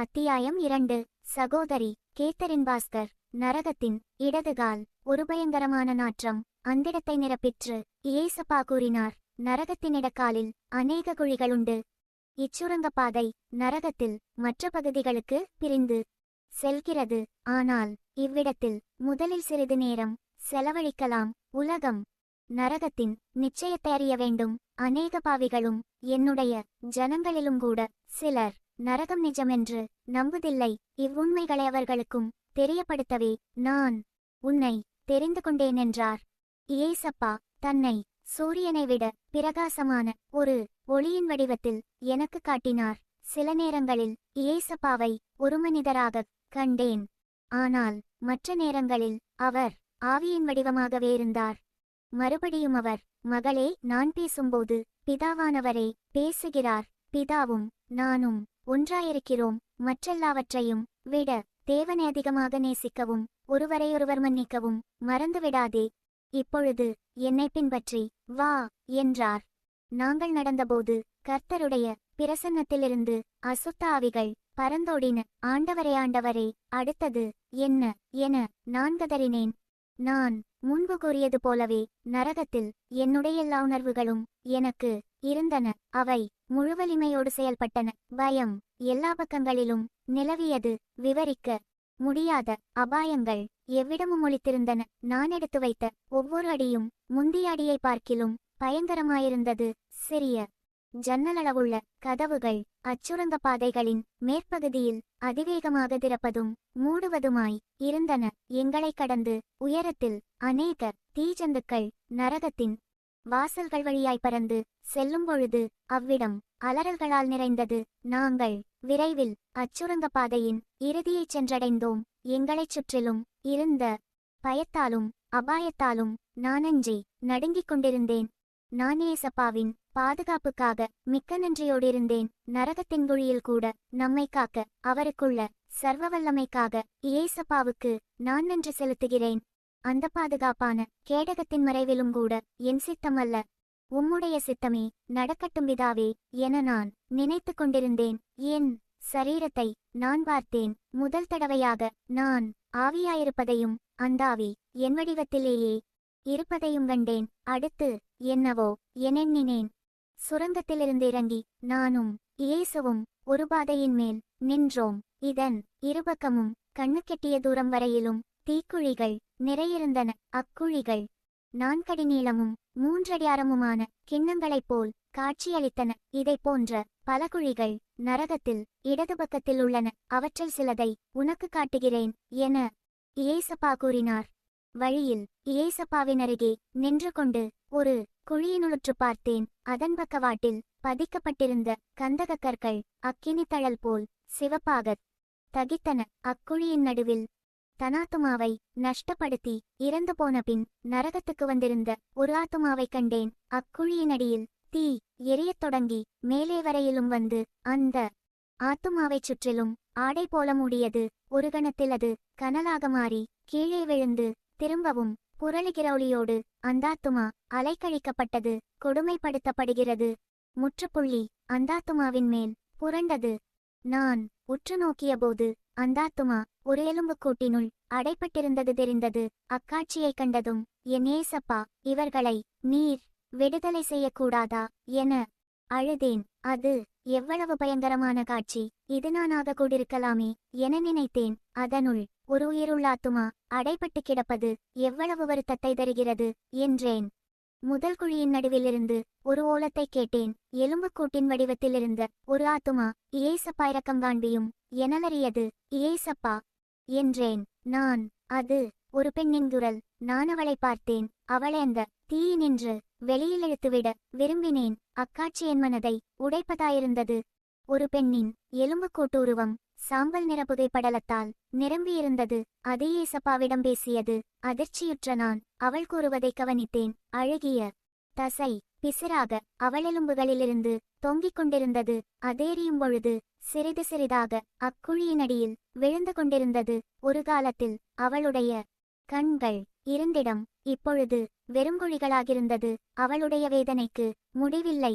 அத்தியாயம் இரண்டு. சகோதரி கேத்தரின் பாஸ்கர். நரகத்தின் இடதுகால் ஒரு பயங்கரமான நாற்றம். அந்திடத்தை நிரப்பிற்று. இயேசப்பா கூறினார் நரகத்தின் இடக்காலில் அநேக குழிகளுண்டு. இச்சுரங்கப்பாதை நரகத்தில் மற்ற பகுதிகளுக்கு பிரிந்து செல்கிறது. ஆனால் இவ்விடத்தில் முதலில் சிறிது நேரம் செலவழிக்கலாம். உலகம் நரகத்தின் நிச்சயத்தை அறிய வேண்டும். அநேக பாவிகளும் என்னுடைய ஜனங்களிலும் கூட சிலர் நரகம் நிஜமென்று நம்புதில்லை. இவ்வுண்மைகளை அவர்களுக்கும் தெரியப்படுத்தவே நான் உன்னை தெரிந்து கொண்டேன் என்றார். இயேசப்பா தன்னை சூரியனை விட பிரகாசமான ஒரு ஒளியின் வடிவத்தில் எனக்கு காட்டினார். சில நேரங்களில் இயேசப்பாவை ஒரு மனிதராகக் கண்டேன். ஆனால் மற்ற நேரங்களில் அவர் ஆவியின் வடிவமாகவே இருந்தார். மறுபடியும் அவர் மகளே நான் பேசும்போது பிதாவானவரே பேசுகிறார். பிதாவும் நானும் ஒன்றாயிருக்கிறோம். மற்றெல்லாவற்றையும் விட தேவனை அதிகமாக நேசிக்கவும் ஒருவரையொருவர் மன்னிக்கவும் மறந்துவிடாதே. இப்பொழுது என்னை பின்பற்றி வா என்றார். நாங்கள் நடந்தபோது கர்த்தருடைய பிரசன்னத்திலிருந்து அசுத்த ஆவிகள் பரந்தோடின ஆண்டவரே ஆண்டவரே அடுத்தது என்ன என நான் கதறினேன். நான் முன்பு கூறியது போலவே நரகத்தில் என்னுடைய எல்லா உணர்வுகளும் எனக்கு இருந்தன. அவை முழுவலிமையோடு செயல்பட்டன. பயம் எல்லா பக்கங்களிலும் நிலவியது. விவரிக்க முடியாத அபாயங்கள் எவ்விடமும் ஒளித்திருந்தன நான் எடுத்து வைத்த ஒவ்வொரு அடியும் முந்திய அடியை பார்க்கிலும் பயங்கரமாயிருந்தது. சிறிய ஜன்னலளவுள்ள கதவுகள் அச்சுரங்க பாதைகளின் மேற்பகுதியில் அதிவேகமாக திறப்பதும் மூடுவதுமாய் இருந்தன. எங்களை கடந்து உயரத்தில் அநேக தீஜந்துக்கள் நரகத்தின் வாசல்கள் வழியாய் பறந்து செல்லும் பொழுது அவ்விடம் அலறல்களால் நிறைந்தது. நாங்கள் விரைவில் அச்சுரங்க பாதையின் இறுதியைச் சென்றடைந்தோம். எங்களைச் சுற்றிலும் இருந்த பயத்தாலும் அபாயத்தாலும் நானஞ்சி நடுங்கிக் கொண்டிருந்தேன். நான் ஏசப்பாவின் பாதுகாப்புக்காக மிக்க நன்றியோடிருந்தேன் நரகத்தின் குழியில் கூட நம்மை காக்க அவருக்குள்ள சர்வ வல்லமைக்காக இயேசப்பாவுக்கு நான் நன்றி செலுத்துகிறேன். அந்த பாதுகாப்பான கேடகத்தின் மறைவிலும் கூட என் சித்தமல்ல. உம்முடைய சித்தமே நடக்கட்டும் விதாவே என நான் நினைத்து கொண்டிருந்தேன். என் சரீரத்தை நான் பார்த்தேன். முதல் தடவையாக நான் ஆவியாயிருப்பதையும் அந்தாவி என் வடிவத்திலேயே இருப்பதையும் கண்டேன். அடுத்து என்னவோ எனெண்ணினேன் சுரங்கத்திலிருந்து இறங்கி நானும் இயேசுவும் ஒரு பாதையின் மேல் நின்றோம். இதன் இருபக்கமும் கண்ணுக்கெட்டிய தூரம் வரையிலும் தீக்குழிகள் நிறையிருந்தன. அக்குழிகள் நான்கடி நீளமும் மூன்றடியாரமுமான கிண்ணங்களைப் போல் காட்சியளித்தன. இதை போன்ற பல குழிகள் நரகத்தில் இடது பக்கத்தில் உள்ளன. அவற்றில் சிலதை உனக்கு காட்டுகிறேன் என இயேசப்பா கூறினார். வழியில் இயேசப்பாவின் அருகே நின்று கொண்டு ஒரு குழியினுளுற்று பார்த்தேன். அதன் பக்கவாட்டில் பதிக்கப்பட்டிருந்த கந்தகக்கற்கள் அக்கினி தழல் போல் சிவப்பாகத் தகித்தன. அக்குழியின் நடுவில் தனாத்துமாவை நஷ்டப்படுத்தி இறந்து போன பின் நரகத்துக்கு வந்திருந்த ஒரு ஆத்துமாவை கண்டேன். அக்குழியின் அடியில் தீ எரியத் தொடங்கி மேலே வரையிலும் வந்து அந்த ஆத்துமாவைச் சுற்றிலும் ஆடை போல மூடியது. ஒரு கணத்தில் அது கனலாக மாறி கீழே விழுந்து திரும்பவும் புரளுகிற ஒளியோடு அந்தாத்துமா அலைக்கழிக்கப்பட்டது. கொடுமைப்படுத்தப்படுகிறது. முற்றுப்புள்ளி அந்தாத்துமாவின் மேல் புரண்டது. நான் உற்று நோக்கியபோது அந்தாத்துமா ஒரு எலும்புக்கூட்டினுள் அடைப்பட்டிருந்தது தெரிந்தது. அக்காட்சியைக் கண்டதும் என் ஏசப்பா இவர்களை நீர் விடுதலை செய்யக்கூடாதா? என அழுதேன். அது எவ்வளவு பயங்கரமான காட்சி. இது நானாக கூடிருக்கலாமே என நினைத்தேன். அதனுள் ஒரு உயிருள்ளாத்துமா அடைபட்டு கிடப்பது எவ்வளவு வருத்தத்தை தருகிறது? என்றேன். முதல் குழியின் நடுவிலிருந்து ஒரு ஓலத்தை கேட்டேன். எலும்புக்கூட்டின் வடிவத்திலிருந்த ஒரு ஆத்துமா இயேசப்பா இரக்கம் காண்பியும் எனலறியது இயேசப்பா என்றேன். நான் அது ஒரு பெண்ணின் குரல் நான் அவளை பார்த்தேன். அவளை அந்த தீயினின்று வெளியில் இழுத்துவிட விரும்பினேன். அக்காட்சி என் மனதை உடைப்பதாயிருந்தது. ஒரு பெண்ணின் எலும்புக்கூட்டு உருவம் சாம்பல் நிற புகைப்படலத்தால் நிரம்பியிருந்தது. அது ஏசப்பாவிடம் பேசியது. அதிர்ச்சியுற்ற நான் அவள் கூறுவதை கவனித்தேன். அழகிய தசை பிசிராக அவளெலும்புகளிலிருந்து தொங்கிக் கொண்டிருந்தது அதேறியும் பொழுது சிறிது சிறிதாக அக்குழியினடியில் விழுந்து கொண்டிருந்தது. ஒரு காலத்தில் அவளுடைய கண்கள் இருந்திடம் இப்பொழுது வெறுங்குழிகளாகிருந்தது அவளுடைய வேதனைக்கு முடிவில்லை.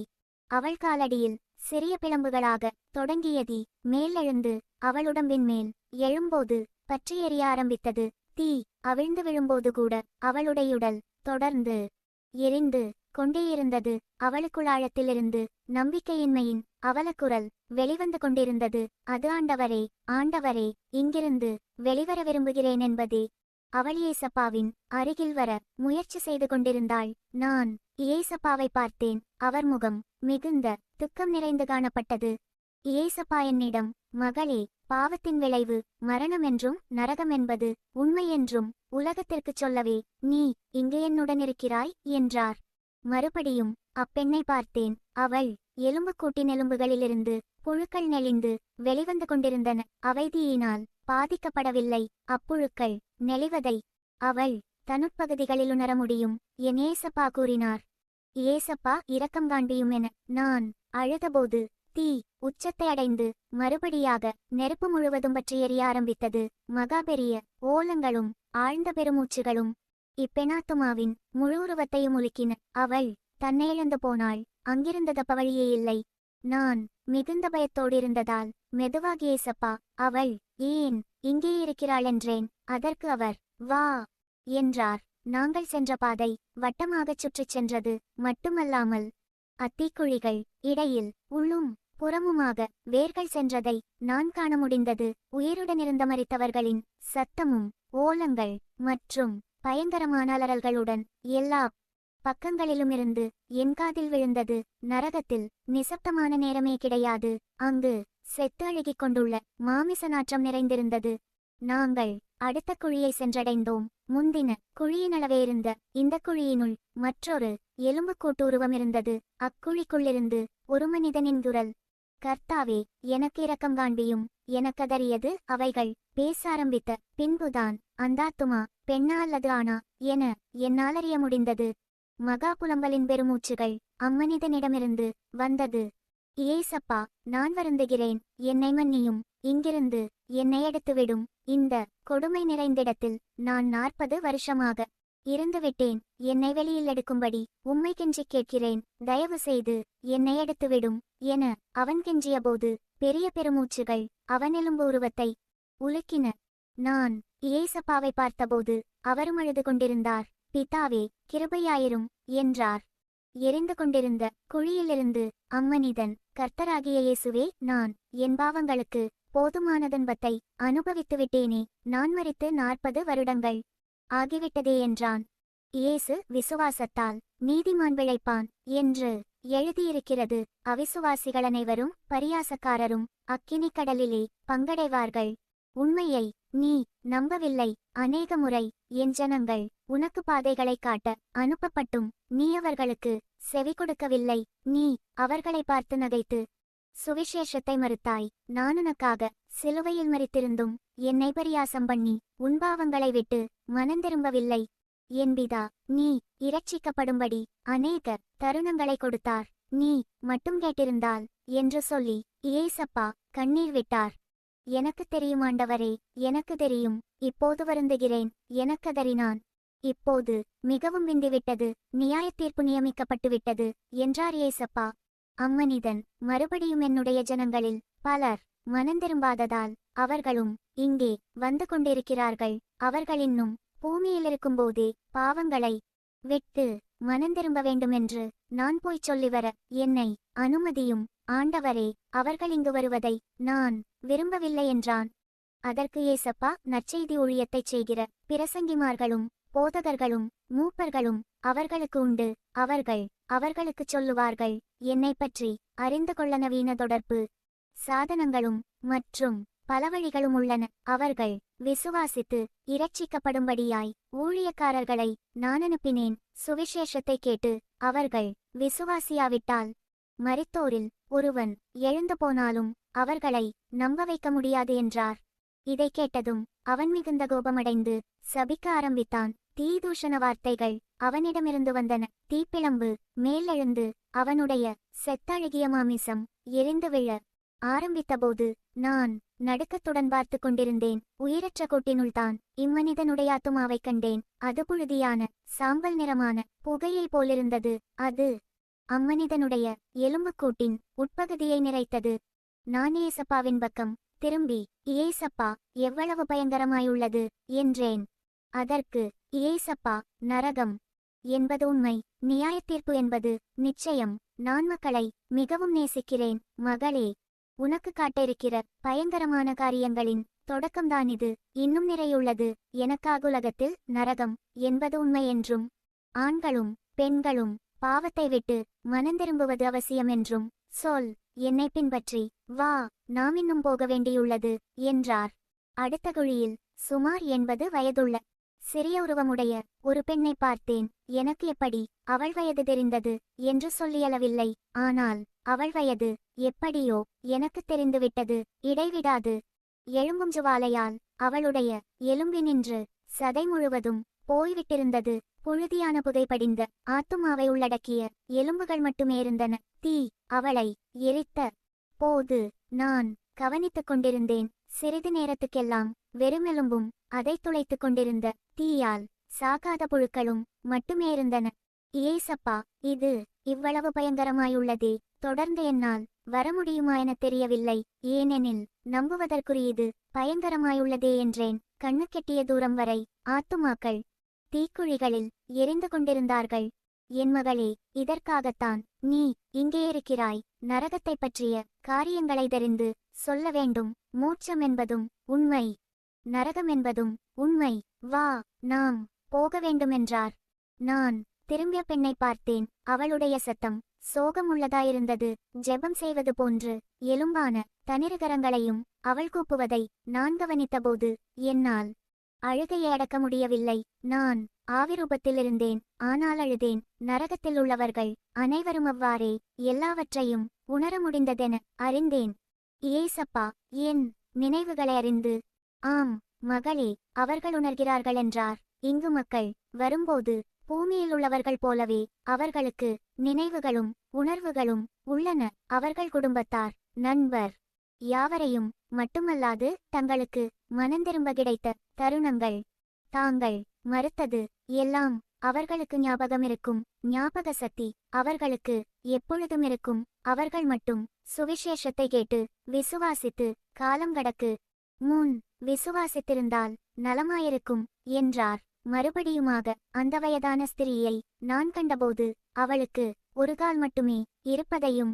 அவள் காலடியில் சிறிய பிளம்புகளாக தொடங்கியதி மேலெழுந்து அவளுடம்பின் மேல் எழும்போது பற்றி எரிய ஆரம்பித்தது. தீ அவிழ்ந்து விழும்போது கூட அவளுடையுடல் தொடர்ந்து எரிந்து கொண்டேயிருந்தது அவளுக்குழாழத்திலிருந்து நம்பிக்கையின்மையின் அவலக்குரல் வெளிவந்து கொண்டிருந்தது. அது ஆண்டவரே ஆண்டவரே இங்கிருந்து வெளிவர விரும்புகிறேன் என்பதே அவள் ஏசப்பாவின் அருகில் வர முயற்சி செய்து கொண்டிருந்தாள். நான் இயேசப்பாவை பார்த்தேன். அவர் முகம் மிகுந்த துக்கம் நிறைந்து காணப்பட்டது. இயேசப்பா என்னிடம் மகளே பாவத்தின் விளைவு மரணம் என்றும் நரகம் என்பது உண்மை என்றும் உலகத்திற்குச் சொல்லவே நீ இங்கு என்னுடன் இருக்கிறாய் என்றார். மறுபடியும் அப்பெண்ணை பார்த்தேன். அவள் எலும்புக்கூட்டின் நெலும்புகளிலிருந்து புழுக்கள் நெளிந்து வெளிவந்து கொண்டிருந்தன. அவைதியினால் பாதிக்கப்படவில்லை. அப்புழுக்கள் நெளிவதை அவள் தனுட்பகுதிகளில் உணர முடியும் என் ஏசப்பா கூறினார். ஏசப்பா இரக்கம் காண்பியும் என நான் அழுதபோது தீ உச்சத்தை அடைந்து மறுபடியாக நெருப்பு முழுவதும் பற்றி எரிய ஆரம்பித்தது. மகா பெரிய ஓலங்களும் ஆழ்ந்த பெருமூச்சுகளும் இப்பெனாத்துமாவின் முழு உருவத்தையும் உலுக்கின அவள் தன்னை இழந்து போனாள். அங்கிருந்த தப்பவழியே இல்லை. நான் மிகுந்த பயத்தோடிருந்ததால் மெதுவாகி ஏசப்பா அவள் ஏன் இங்கே இருக்கிறாள் என்றேன். அதற்கு அவர் வா என்றார். நாங்கள் சென்ற பாதை வட்டமாகச் சுற்றிச் சென்றது மட்டுமல்லாமல் அத்தீக்குழிகள் இடையில் உள்ளும் புறமுமாக வேர்கள் சென்றதை நான் காண முடிந்தது. உயிருடனிருந்த மறித்தவர்களின் சத்தமும் ஓலங்கள் மற்றும் பயங்கரமான அலறல்களுடன் எல்லா பக்கங்களிலுமிருந்து என் காதில் விழுந்தது. நரகத்தில் நிசப்தமான நேரமே கிடையாது. அங்கு செத்து அழுகிக் கொண்டுள்ள மாமிச நாற்றம் நிறைந்திருந்தது. நாங்கள் அடுத்த குழியை சென்றடைந்தோம். முந்தின குழியினளவே இருந்த இந்த குழியினுள் மற்றொரு எலும்புக்கூட்டு உருவம் இருந்தது. அக்குழிக்குள்ளிருந்து ஒரு மனிதனின் குரல் கர்த்தாவே எனக்கு இரக்கம் காண்பியும். எனக்கதறியது அவைகள் பேச ஆரம்பித்த பின்புதான் அந்தாத்துமா பெண்ணா அல்லது ஆனா என என்னால் அறிய முடிந்தது. மகா புலம்பலின் பெருமூச்சுகள் அம்மனிதனிடமிருந்து வந்தது. ஏசப்பா நான் வருந்துகிறேன். என்னை மன்னியும். இங்கிருந்து என்னை எடுத்துவிடும். இந்த கொடுமை நிறைந்திடத்தில் நான் நாற்பது வருஷமாக இருந்துவிட்டேன் என்னை வெளியில் எடுக்கும்படி உம்மை கெஞ்சிக் கேட்கிறேன். தயவு செய்து என்னை எடுத்துவிடும் என அவன் கெஞ்சியபோது பெரிய பெருமூச்சுகள் அவன் எலும்பு உருவத்தை உலுக்கின. நான் இயேசப்பாவை பார்த்தபோது அவரும் அழுது கொண்டிருந்தார். பிதாவே கிருபையாயிரும் என்றார். எரிந்து கொண்டிருந்த குழியிலிருந்து அம்மனிதன் கர்த்தராகிய இயேசுவே நான் என் பாவங்களுக்கு போதுமானதன்பத்தை அனுபவித்து விட்டேனே நான் மறித்து நாற்பது வருடங்கள் ஆகிவிட்டதே என்றான். இயேசு விசுவாசத்தால் நீதிமான் விளைப்பான் என்று எழுதியிருக்கிறது. அவிசுவாசிகள் அனைவரும் பரியாசக்காரரும் அக்கினி கடலிலே பங்கடைவார்கள். உண்மையை நீ நம்பவில்லை. அநேக முறை என் ஜனங்கள் உனக்கு பாதைகளை காட்ட அனுப்பப்பட்டும். நீ அவர்களுக்கு செவி கொடுக்கவில்லை நீ அவர்களை பார்த்து நகைத்து சுவிசேஷத்தை மறுத்தாய். நானுனக்காக சிலுவையில் மறித்திருந்தும் என்னை பரியாசம் பண்ணி உன்பாவங்களை விட்டு மனந்திரும்பவில்லை என்பிதா நீ இரட்சிக்கப்படும்படி அநேக தருணங்களை கொடுத்தார். நீ மட்டும் கேட்டிருந்தால் என்று சொல்லி ஏசப்பா கண்ணீர் விட்டார். எனக்கு தெரியும் ஆண்டவரே எனக்கு தெரியும் இப்போது வருந்துகிறேன் எனக்கதறினான். இப்போது மிகவும் விந்துவிட்டது நியாயத்தீர்ப்பு நியமிக்கப்பட்டுவிட்டது நியமிக்கப்பட்டு விட்டது என்றார் ஏசப்பா. அம்மனிதன் மறுபடியும் என்னுடைய ஜனங்களில் பலர் மனந்திரும்பாததால் அவர்களும் இங்கே வந்து கொண்டிருக்கிறார்கள். அவர்கள் இன்னும் பூமியில் இருக்கும்போதே பாவங்களை விட்டு மனந்திரும்ப வேண்டுமென்று நான் போய்ச் சொல்லிவர என்னை அனுமதியும் ஆண்டவரே அவர்கள் இங்கு வருவதை நான் விரும்பவில்லை என்றான். அதற்கு ஏசப்பா நற்செய்தி ஊழியத்தைச் செய்கிற பிரசங்கிமார்களும் போதகர்களும் மூப்பர்களும் அவர்களுக்கு உண்டு. அவர்கள் அவர்களுக்குச் சொல்லுவார்கள் என்னை பற்றி அறிந்து கொள்ள நவீன தொடர்பு. சாதனங்களும் மற்றும் பல வழிகளும் உள்ளன. அவர்கள் விசுவாசித்து இரட்சிக்கப்படும்படியாய் ஊழியக்காரர்களை நான் அனுப்பினேன் சுவிசேஷத்தை கேட்டு அவர்கள் விசுவாசியாவிட்டால் மரித்தோரில் ஒருவன் எழுந்து போனாலும் அவர்களை நம்ப வைக்க முடியாது என்றார். இதை கேட்டதும் அவன் மிகுந்த கோபமடைந்து சபிக்க ஆரம்பித்தான். தீதூஷண வார்த்தைகள் அவனிடமிருந்து வந்தன. தீப்பிழம்பு மேலெழுந்து அவனுடைய செத்தழகிய மாமிசம் எரிந்து விழ ஆரம்பித்தபோது நான் நடுக்கத்துடன் பார்த்து கொண்டிருந்தேன். உயிரற்ற கூட்டினுள்தான் இம்மனிதனுடைய ஆத்துமாவைக் கண்டேன். அது புழுதியான சாம்பல் நிறமான புகையை போலிருந்தது. அது அம்மனிதனுடைய எலும்புக்கூட்டின் உட்பகுதியை நிறைத்தது. நான் ஏசப்பாவின் பக்கம் திரும்பி ஏசப்பா எவ்வளவு பயங்கரமாயுள்ளது என்றேன். அதற்கு ஏசப்பா நரகம். என்பது உண்மை நியாயத்தீர்ப்பு என்பது நிச்சயம். நான் மக்களை மிகவும் நேசிக்கிறேன் மகளே. உனக்கு காட்டிருக்கிற பயங்கரமான காரியங்களின் தொடக்கம்தான் இது. இன்னும் நிறையுள்ளது. எனக்காகுலகத்தில் நரகம் என்பது உண்மை என்றும் ஆண்களும் பெண்களும் பாவத்தை விட்டு மனந்திரும்புவது அவசியம் என்றும் சொல். என்னை பின்பற்றி வா நாம் இன்னும் போக வேண்டியுள்ளது என்றார். அடுத்த குழியில் சுமார் எண்பது வயதுள்ள சிறிய உருவமுடைய ஒரு பெண்ணை பார்த்தேன். எனக்கு எப்படி அவள் வயது தெரிந்தது என்று சொல்லியளவில்லை. ஆனால் அவள் வயது எப்படியோ எனக்கு தெரிந்துவிட்டது. இடைவிடாது. எழும்பும் ஜுவாலையால் அவளுடைய எலும்பினின்று சதை முழுவதும் போய்விட்டிருந்தது. புழுதியான புதைபடிந்த ஆத்துமாவை உள்ளடக்கிய எலும்புகள் மட்டுமே இருந்தன. தீ அவளை எரித்த போது நான் கவனித்துக் கொண்டிருந்தேன். சிறிது நேரத்துக்கெல்லாம் வெறுமெலும்பும் அதை துளைத்துக் கொண்டிருந்த தீயால் சாகாத புழுக்களும் மட்டுமே இருந்தன. ஏசப்பா இது இவ்வளவு பயங்கரமாயுள்ளதே. தொடர்ந்து என்னால் வர முடியுமா எனத் தெரியவில்லை. ஏனெனில் நம்புவதற்குரியது பயங்கரமாயுள்ளதே என்றேன். கண்ணு கெட்டிய தூரம் வரை ஆத்துமாக்கள் தீக்குழிகளில் எரிந்து கொண்டிருந்தார்கள். என் மகளே இதற்காகத்தான் நீ இங்கே இருக்கிறாய். நரகத்தைப் பற்றிய காரியங்களை தெரிந்து சொல்ல வேண்டும். மூச்சம் என்பதும் உண்மை. நரகம் என்பதும் உண்மை. வா நாம் போக வேண்டுமென்றார். நான் திரும்பிய பெண்ணை பார்த்தேன். அவளுடைய சத்தம் சோகமுள்ளதாயிருந்தது. ஜெபம் செய்வது போன்று எலும்பான தனிருகரங்களையும் அவள் கூப்புவதை நான் கவனித்தபோது என்னால் அழுகையை அடக்க முடியவில்லை. நான் ஆவிரூபத்தில் இருந்தேன் ஆனால் அழுதேன். நரகத்தில் உள்ளவர்கள் அனைவரும் அவ்வாறே எல்லாவற்றையும் உணர முடிந்ததென அறிந்தேன். ஏசப்பா என் நினைவுகளை அறிந்து ஆம் மகளே அவர்கள் உணர்கிறார்கள் என்றார். இங்கு மக்கள் வரும்போது பூமியில் உள்ளவர்கள் போலவே அவர்களுக்கு நினைவுகளும் உணர்வுகளும் உள்ளன. அவர்கள் குடும்பத்தார் நண்பர் யாவரையும் மட்டுமல்லாது தங்களுக்கு மனந்திரும்ப கிடைத்த தருணங்கள் தாங்கள் மறுத்தது எல்லாம் அவர்களுக்கு ஞாபகம் இருக்கும் ஞாபக சக்தி அவர்களுக்கு எப்பொழுதும் இருக்கும் அவர்கள் மட்டும் சுவிசேஷத்தை கேட்டு விசுவாசித்து காலம் கடக்கு. முன் விசுவாசித்திருந்தால் நலமாயிருக்கும் என்றார். மறுபடியுமாக அந்த வயதான ஸ்திரீயை நான் கண்டபோது அவளுக்கு ஒரு கால் மட்டுமே இருப்பதையும்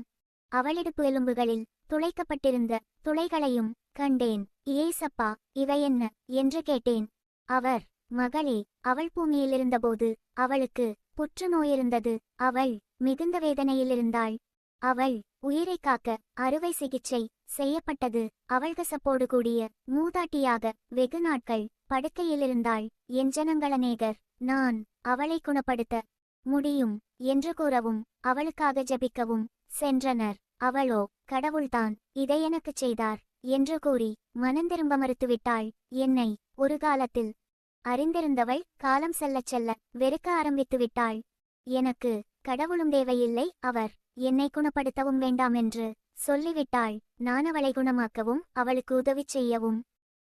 அவளிடுப்பு எலும்புகளில் துளைக்கப்பட்டிருந்த துளைகளையும் கண்டேன். ஏசப்பா இவை என்ன? என்று கேட்டேன். அவர் மகளே அவள் பூமியில் இருந்தபோது அவளுக்கு புற்றுநோயிருந்தது அவள் மிகுந்த வேதனையில் இருந்தாள் அவள் உயிரை காக்க அறுவை சிகிச்சை செய்யப்பட்டது. அவள்கசப்போடு கூடிய மூதாட்டியாக வெகு நாட்கள் படுக்கையிலிருந்தாள் என் ஜனங்களநேகர் நான் அவளை குணப்படுத்த முடியும் என்று கூறவும் அவளுக்காக ஜபிக்கவும் சென்றனர். அவளோ கடவுள்தான் இதை எனக்குச் செய்தார் என்று கூறி மனந்திரும்ப மறுத்துவிட்டாள். என்னை ஒரு காலத்தில் அறிந்திருந்தவள் காலம் செல்லச் செல்ல வெறுக்க ஆரம்பித்து விட்டாள் எனக்கு கடவுளும் தேவையில்லை அவர் என்னை குணப்படுத்தவும் வேண்டாம் என்று சொல்லிவிட்டாள். நான் அவளை குணமாக்கவும் அவளுக்கு உதவி செய்யவும்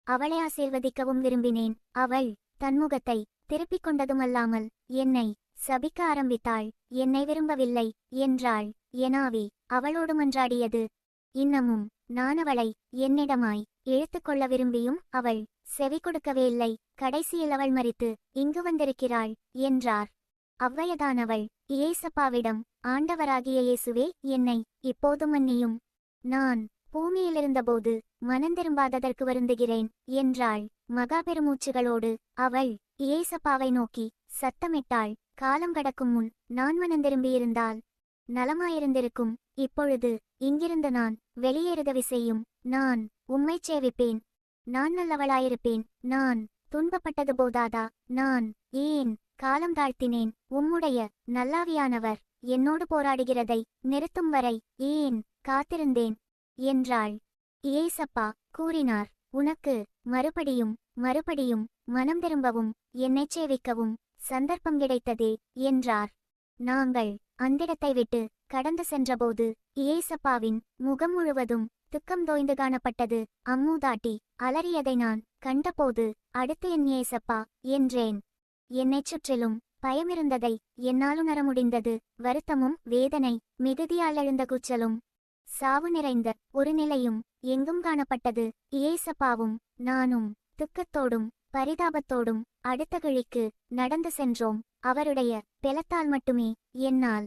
அவளை ஆசீர்வதிக்கவும் விரும்பினேன். அவள் தன்முகத்தை திருப்பிக் கொண்டதுமல்லாமல் என்னை சபிக்க ஆரம்பித்தாள். என்னை விரும்பவில்லை என்றாள். எனாவி அவளோடு மன்றாடியது. இன்னமும் நான் அவளை என்னிடமாய் இழுத்துக்கொள்ள விரும்பியும் அவள் செவி கொடுக்கவே இல்லை. கடைசியில் அவள் மறித்து இங்கு வந்திருக்கிறாள் என்றார். அவ்வயதானவள். இயேசப்பாவிடம் ஆண்டவராகிய இயேசுவே என்னை இப்போது மன்னியும். நான் பூமியிலிருந்தபோது மனந்திரும்பாததற்கு வருந்துகிறேன் என்றாள். மகாபெருமூச்சுகளோடு அவள் இயேசப்பாவை நோக்கி சத்தமிட்டாள். காலம் கடக்கும் முன் நான் மனந்திரும்பியிருந்தால் நலமாயிருந்திருக்கும். இப்பொழுது இங்கிருந்து நான் வெளியேறுதவி செய்யும் நான் உம்மைச் சேவிப்பேன். நான் நல்லவளாயிருப்பேன். நான் துன்பப்பட்டது போதாதா? நான் ஏன் காலம் தாழ்த்தினேன். உம்முடைய நல்லாவியானவர் என்னோடு போராடுகிறதை நிறுத்தும் வரை ஏன் காத்திருந்தேன்? என்றாள். ஏசப்பா கூறினார். உனக்கு மறுபடியும் மறுபடியும் மனம் திரும்பவும் என்னைச் சேவிக்கவும் சந்தர்ப்பம் கிடைத்ததே என்றார். நாங்கள் அந்திடத்தை விட்டு கடந்து சென்றபோது இயேசப்பாவின் முகம் முழுவதும் துக்கம் தோய்ந்து காணப்பட்டது. அம்மூதாட்டி அலறியதை நான் கண்டபோது அடுத்து என் ஏசப்பா என்றேன். என்னைச் சுற்றிலும் பயமிருந்ததை என்னால் உணர முடிந்தது. வருத்தமும் வேதனை மிகுதியால் எழுந்த கூச்சலும் சாவு நிறைந்த ஒரு நிலையும் எங்கும் காணப்பட்டது. இயேசப்பாவும் நானும் துக்கத்தோடும் பரிதாபத்தோடும் அடுத்த கிழிக்கு நடந்து சென்றோம். அவருடைய பெலத்தால் மட்டுமே என்னால்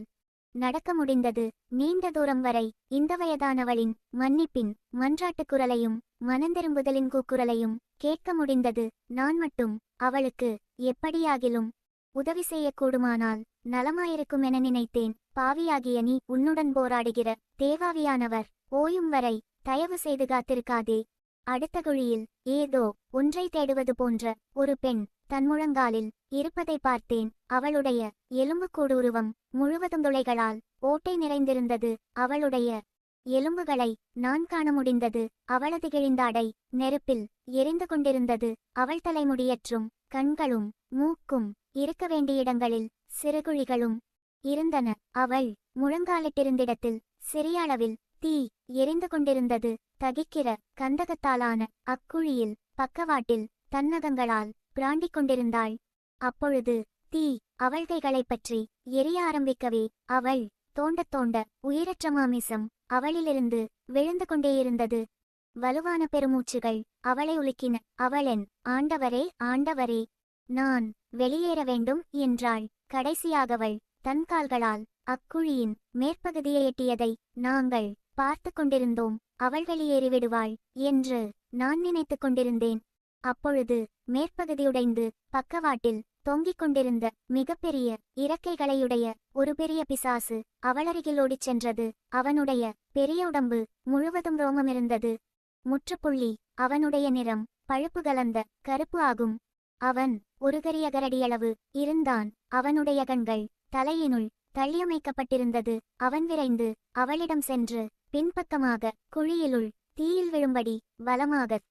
நடக்க முடிந்தது. நீண்ட தூரம் வரை இந்த வயதானவளின் மன்னிப்பின் மன்றாட்டுக் குரலையும் மனந்திரும்புதலின் கூக்குரலையும் கேட்க முடிந்தது. நான் மட்டும் அவளுக்கு எப்படியாகிலும் உதவி செய்யக்கூடுமானால் நலமாயிருக்கும் என நினைத்தேன். பாவியாகிய நீ உன்னுடன் போராடுகிற தேவாவியானவர் ஓயும் வரை தயவு செய்து காத்திருக்காதே. அடுத்த குழியில் ஏதோ ஒன்றை தேடுவது போன்ற ஒரு பெண் தன்முழங்காலில் இருப்பதை பார்த்தேன். அவளுடைய எலும்புக்கூடு உருவம் முழுவதும் துளைகளால் ஓட்டை நிறைந்திருந்தது. அவளுடைய எலும்புகளை நான் காண முடிந்தது. அவளது கிழிந்தாடை நெருப்பில் எரிந்து கொண்டிருந்தது. அவள் தலைமுடியற்றும் கண்களும் மூக்கும் இருக்க வேண்டிய இடங்களில் சிறுகுழிகளும் இருந்தன. அவள் முழங்காலிட்டிருந்திடத்தில் சிறிய அளவில் தீ எரிந்து கொண்டிருந்தது. தகிக்கிற கந்தகத்தாலான அக்குழியில் பக்கவாட்டில் தன்னகங்களால் பிராண்டிக் கொண்டிருந்தாள். அப்பொழுது தீ அவள்கைகளைப் பற்றி எரிய ஆரம்பிக்கவே அவள் தோண்டத் தோண்ட உயிரற்ற மாமிசம் அவளிலிருந்து விழுந்து கொண்டேயிருந்தது வலுவான பெருமூச்சுகள் அவளை உலுக்கின. அவளென் ஆண்டவரே ஆண்டவரே நான் வெளியேற வேண்டும் என்றாள். கடைசியாகவள் தன் கால்களால் அக்குழியின் மேற்பகுதியை எட்டியதை நாங்கள் பார்த்து கொண்டிருந்தோம். அவள் வெளியேறிவிடுவாள் என்று நான் நினைத்துக் கொண்டிருந்தேன். அப்பொழுது மேற்பகுதியுடைந்து பக்கவாட்டில் தொங்கிக் கொண்டிருந்த மிகப்பெரிய இறக்கைகளையுடைய ஒரு பெரிய பிசாசு அவளருகில் ஓடிச் சென்றது. அவனுடைய பெரிய உடம்பு முழுவதும் ரோமமிருந்தது. முற்றுப்புள்ளி அவனுடைய நிறம் பழுப்பு கலந்த கருப்பு ஆகும். அவன் ஒரு கரிய கரடியளவு இருந்தான். அவனுடைய கண்கள் தலையினுள் தள்ளியமைக்கப்பட்டிருந்தது. அவன் விரைந்து அவளிடம் சென்று பின்பக்கமாக குழியிலுள் தீயில் விழும்படி வலமாகத்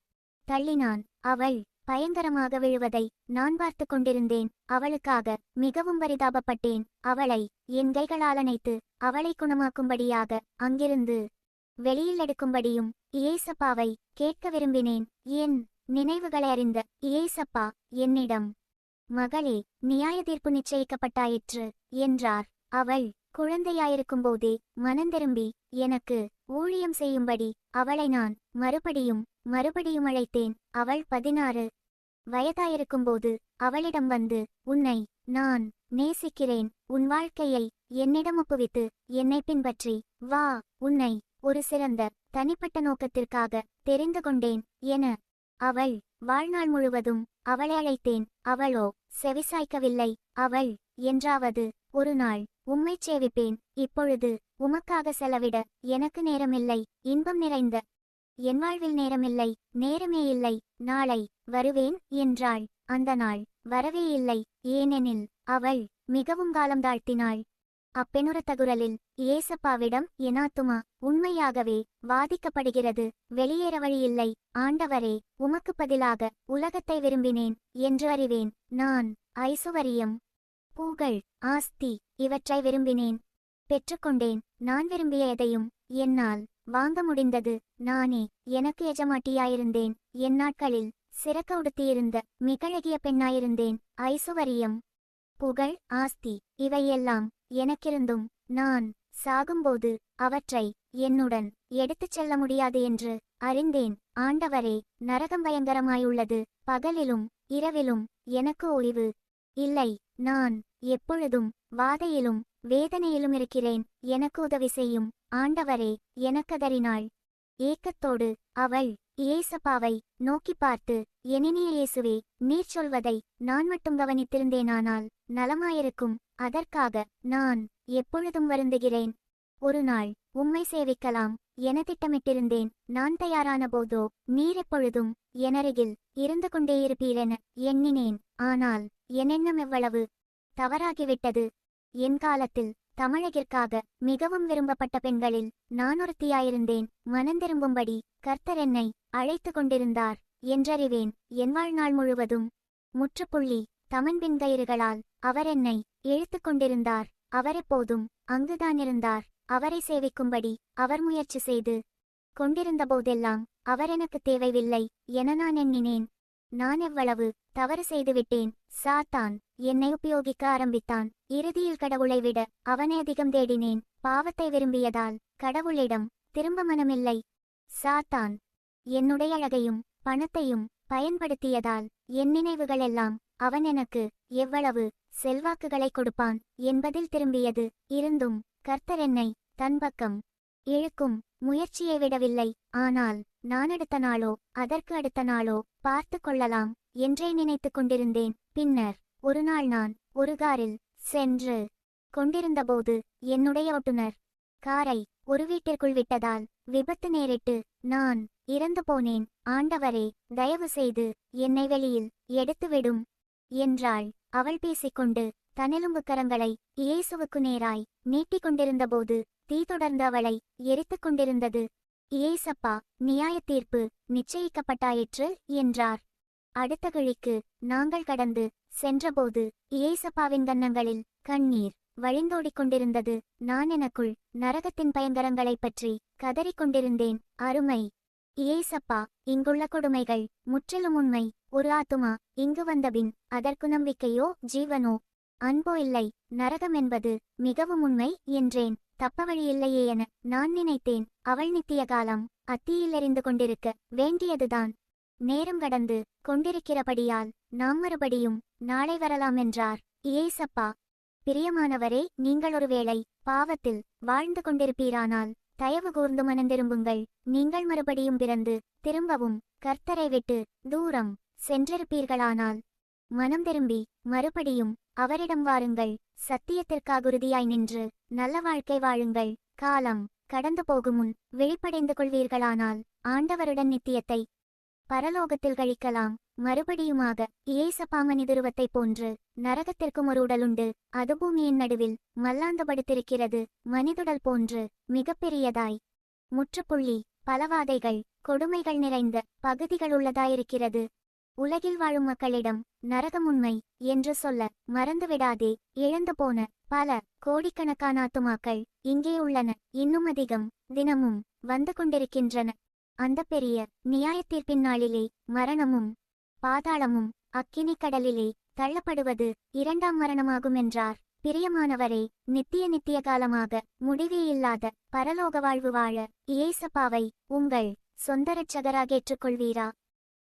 தள்ளினான். அவள் பயங்கரமாக விழுவதை நான் பார்த்து கொண்டிருந்தேன். அவளுக்காக மிகவும் பரிதாபப்பட்டேன். அவளை என் கைகளால் அணைத்து அவளை குணமாக்கும்படியாக அங்கிருந்து வெளியில் எடுக்கும்படியும் இயேசப்பாவை கேட்க விரும்பினேன். என் நினைவுகளை அறிந்த இயேசப்பா என்னிடம் மகளே நியாய தீர்ப்பு நிச்சயிக்கப்பட்டாயிற்று என்றார். அவள் குழந்தையாயிருக்கும்போதே மனந்திரும்பி எனக்கு ஊழியம் செய்யும்படி அவளை நான் மறுபடியும் மறுபடியும் அழைத்தேன். அவள் பதினாறு வயதாயிருக்கும்போது அவளிடம் வந்து உன்னை நான் நேசிக்கிறேன். உன் வாழ்க்கையை என்னிடம் ஒப்புவித்து என்னை பின்பற்றி வா. உன்னை ஒரு சிறந்த தனிப்பட்ட நோக்கத்திற்காக தெரிந்து கொண்டேன் என அவள் வாழ்நாள் முழுவதும் அவளை அழைத்தேன். அவளோ செவிசாய்க்கவில்லை. அவள் என்றாவது ஒரு நாள் உம்மைச் சேவிப்பேன். இப்பொழுது உமக்காக செலவிட எனக்கு நேரமில்லை. இன்பம் நிறைந்த என் வாழ்வில் நேரமில்லை. நேரமே இல்லை. நாளை வருவேன் என்றாள். அந்த நாள் வரவே இல்லை. ஏனெனில் அவள் மிகவும் காலம் தாழ்த்தினாள். அப்பெணுரத்த குரலில் ஏசப்பாவிடம் எனாத்துமா உண்மையாகவே வாதிக்கப்படுகிறது. வெளியேற வழியில்லை ஆண்டவரே உமக்கு பதிலாக உலகத்தை விரும்பினேன் என்று அறிவேன். நான் ஐசுவரியம் புகழ் ஆஸ்தி இவற்றை விரும்பினேன். பெற்றுக்கொண்டேன். நான் விரும்பிய எதையும் என்னால் வாங்க முடிந்தது. நானே எனக்கு எஜமாட்டியாயிருந்தேன். என் நாட்களில் சிறக்க உடுத்தியிருந்த மிகழகிய பெண்ணாயிருந்தேன். ஐசுவரியம் புகழ் ஆஸ்தி இவையெல்லாம் எனக்கிருந்தும் நான் சாகும்போது அவற்றை என்னுடன் எடுத்துச் செல்ல முடியாது என்று அறிந்தேன். ஆண்டவரே நரகம் பயங்கரமாயுள்ளது. பகலிலும் இரவிலும் எனக்கு ஓய்வு இல்லை நான் எப்பொழுதும் வாதையிலும் வேதனையிலும் இருக்கிறேன் எனக்கு உதவி செய்யும் ஆண்டவரே எனக்கதறினாள். ஏக்கத்தோடு அவள் இயேசப்பாவை நோக்கி பார்த்து எனினிய இயேசுவே நீர் சொல்வதை நான் மட்டும் கவனித்திருந்தேனானால் நலமாயிருக்கும் அதற்காக நான் எப்பொழுதும் வருந்துகிறேன். ஒரு நாள் உம்மை சேவிக்கலாம் என திட்டமிட்டிருந்தேன் நான் தயாரான போதோ நீர் எப்பொழுதும் எனருகில் இருந்து கொண்டே இருப்பீரென எண்ணினேன் ஆனால் எனெண்ணம் எவ்வளவு தவறாகிவிட்டது. என் காலத்தில் தமிழகிற்காக மிகவும் விரும்பப்பட்ட பெண்களில் நான் ஒருத்தியாயிருந்தேன். மனந்திரும்பும்படி கர்த்தர் என்னை அழைத்து கொண்டிருந்தார் என்றறிவேன். என் வாழ்நாள் முழுவதும் முற்றுப்புள்ளி தமன்பின் கயிறுகளால் அவர் என்னை இழுத்து கொண்டிருந்தார். அவரெப்போதும் அங்குதான் இருந்தார். அவரை சேவிக்கும்படி அவர் முயற்சி செய்து கொண்டிருந்த போதெல்லாம் அவர் எனக்கு தேவையில்லை என நான் எண்ணினேன். நான் எவ்வளவு தவறு செய்துவிட்டேன். சாத்தான் என்னை உபயோகிக்க ஆரம்பித்தான். இறுதியில் கடவுளை விட அவனை அதிகம் தேடினேன். பாவத்தை விரும்பியதால் கடவுளிடம் திரும்ப மனமில்லை. சாத்தான் என்னுடைய அழகையும் பணத்தையும் பயன்படுத்தியதால் என் நினைவுகளெல்லாம் அவன் எனக்கு எவ்வளவு செல்வாக்குகளை கொடுப்பான் என்பதில் திரும்பியது இருந்தும் கர்த்தர் என்னை தன் பக்கம் இழுக்கும் முயற்சியை விடவில்லை. ஆனால் நான் அடுத்த நாளோ அதற்கு அடுத்த நாளோ பார்த்து கொள்ளலாம் என்றே நினைத்துக் கொண்டிருந்தேன். பின்னர் ஒரு நாள் நான் ஒரு காரில் சென்று கொண்டிருந்தபோது என்னுடைய ஓட்டுநர் காரை ஒரு வீட்டிற்குள் விட்டதால் விபத்து நேரிட்டு நான் இறந்து போனேன். ஆண்டவரே தயவு செய்து என்னை வெளியில் எடுத்துவிடும் என்றாள். அவள் பேசிக்கொண்டு தனெலும்பு கரங்களை இயேசுவுக்கு நேராய் நீட்டிக் கொண்டிருந்தபோது தீ தொடர்ந்து அவளை எரித்துக் கொண்டிருந்தது. இயேசப்பா நியாயத்தீர்ப்பு நிச்சயிக்கப்பட்டாயிற்று என்றார். அடுத்த கிழிக்கு நாங்கள் கடந்து சென்றபோது இயேசப்பாவின் கன்னங்களில் கண்ணீர் வழிந்தோடிக் கொண்டிருந்தது. நான் எனக்குள் நரகத்தின் பயங்கரங்களைப் பற்றி கதறிக் கொண்டிருந்தேன். அருமை! இயேசப்பா இங்குள்ள கொடுமைகள் முற்றிலும் உண்மை. ஒரு ஆத்துமா இங்கு வந்தபின் அதற்கு நம்பிக்கையோ ஜீவனோ? அன்போ இல்லை. நரகம் என்பது மிகவும் உண்மை என்றேன். தப்ப வழி இல்லையே என நான் நினைத்தேன். அவள் நித்திய காலம் அத்தியிலறிந்து கொண்டிருக்க வேண்டியதுதான். நேரம் கடந்து கொண்டிருக்கிறபடியால் நாம் மறுபடியும் நாளை வரலாம் என்றார். இயேசப்பா பிரியமானவரே நீங்கள் ஒருவேளை பாவத்தில் வாழ்ந்து கொண்டிருப்பீரானால் தயவு கூர்ந்து மனந்திரும்புங்கள் நீங்கள் மறுபடியும் பிறந்து திரும்பவும் கர்த்தரை விட்டு தூரம் சென்றிருப்பீர்களானால் மனம் திரும்பி மறுபடியும் அவரிடம் வாருங்கள். சத்தியத்திற்காக உறுதியாய் நின்று நல்ல வாழ்க்கை வாழுங்கள். காலம் கடந்து போகும் முன் கொள்வீர்களானால் ஆண்டவருடன் நித்தியத்தை பரலோகத்தில் கழிக்கலாம். மறுபடியுமாக இயேசப்பாமனி மனிதுருவத்தைப் போன்று நரகத்திற்கும் ஒரு உடலுண்டு அது பூமியின் நடுவில் மல்லாந்து படுத்திருக்கிறது மனிதுடல் போன்று மிகப்பெரியதாய். முற்றுப்புள்ளி பலவாதைகள் கொடுமைகள் நிறைந்த பகுதிகள் உள்ளதாயிருக்கிறது உலகில் வாழும் மக்களிடம் நரகம் உண்மை என்று சொல்ல மறந்துவிடாதே. இழந்து போன பல கோடிக்கணக்கான ஆத்துமாக்கள் இங்கே உள்ளன. இன்னும் அதிகம் தினமும் வந்து கொண்டிருக்கின்றன. அந்த பெரிய நியாயத்தீர்ப்பின் நாளிலே மரணமும் பாதாளமும் அக்கினி கடலிலே தள்ளப்படுவது இரண்டாம் மரணமாகும் என்றார் பிரியமானவரே நித்திய நித்திய காலமாக முடிவே இல்லாத பரலோக வாழ்வு வாழ இயேசப்பாவை உங்கள் சொந்த இரட்சகராக ஏற்றுக்கொள்வீரா?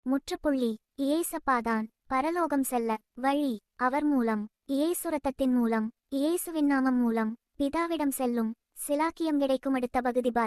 முற்றுப்புள்ளி இயேசப்பாதான் பரலோகம் செல்ல வழி அவர் மூலம் இயேசுரத்தத்தின் மூலம் இயேசுவின் நாமம் மூலம் பிதாவிடம் செல்லும் சிலாக்கியம் கிடைக்கும் அடுத்த பகுதி பார்.